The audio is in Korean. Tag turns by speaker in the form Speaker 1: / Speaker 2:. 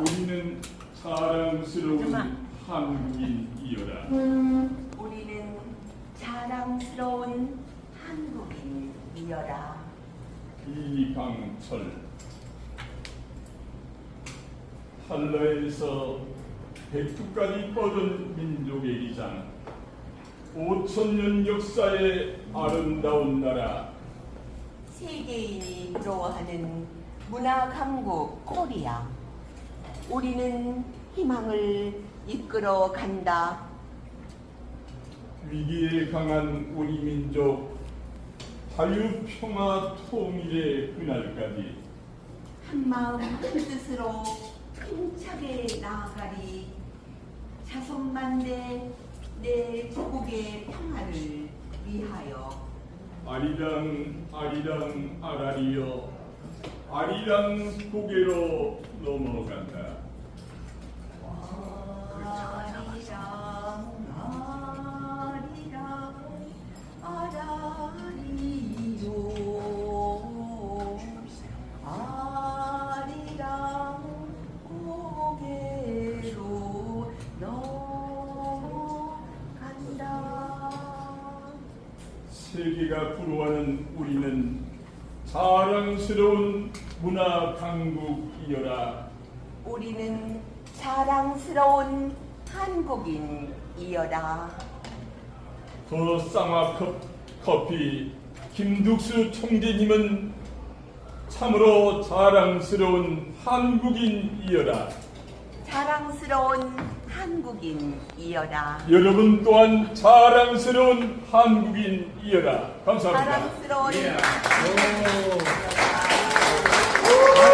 Speaker 1: 우리는 자랑스러운
Speaker 2: 그만.
Speaker 1: 한국인이여라.
Speaker 3: 우리는 자랑스러운 한국인이여라.
Speaker 1: 이강철 한라에서 백두까지 뻗은 민족의 기장 5천년 역사의 아름다운 나라
Speaker 3: 세계인이 부러워하는 문화 강국 코리아. 우리는 희망을 이끌어 간다.
Speaker 1: 위기에 강한 우리 민족 자유, 평화, 통일의 그날까지
Speaker 3: 한 마음 한 뜻으로 힘차게 나아가리. 자손만대 내 조국의 평화를 위하여.
Speaker 1: 아리랑 아리랑 아라리여 아리랑 고개로 넘어간다.
Speaker 3: 아리랑 아리랑 아라리요 아리랑 고개로 넘어간다
Speaker 1: 세계가 부러워하는 우리는 자랑스러운 문화 강국이여라.
Speaker 3: 우리는 자랑스러운 한국인이여라
Speaker 1: 더 쌍화컵 커피 김득수 총재님은 참으로 자랑스러운 한국인이여라.
Speaker 3: 자랑스러운 한국인이여라
Speaker 1: 여러분 또한 자랑스러운 한국인이여라. 감사합니다.
Speaker 3: 자랑스러운
Speaker 2: 오.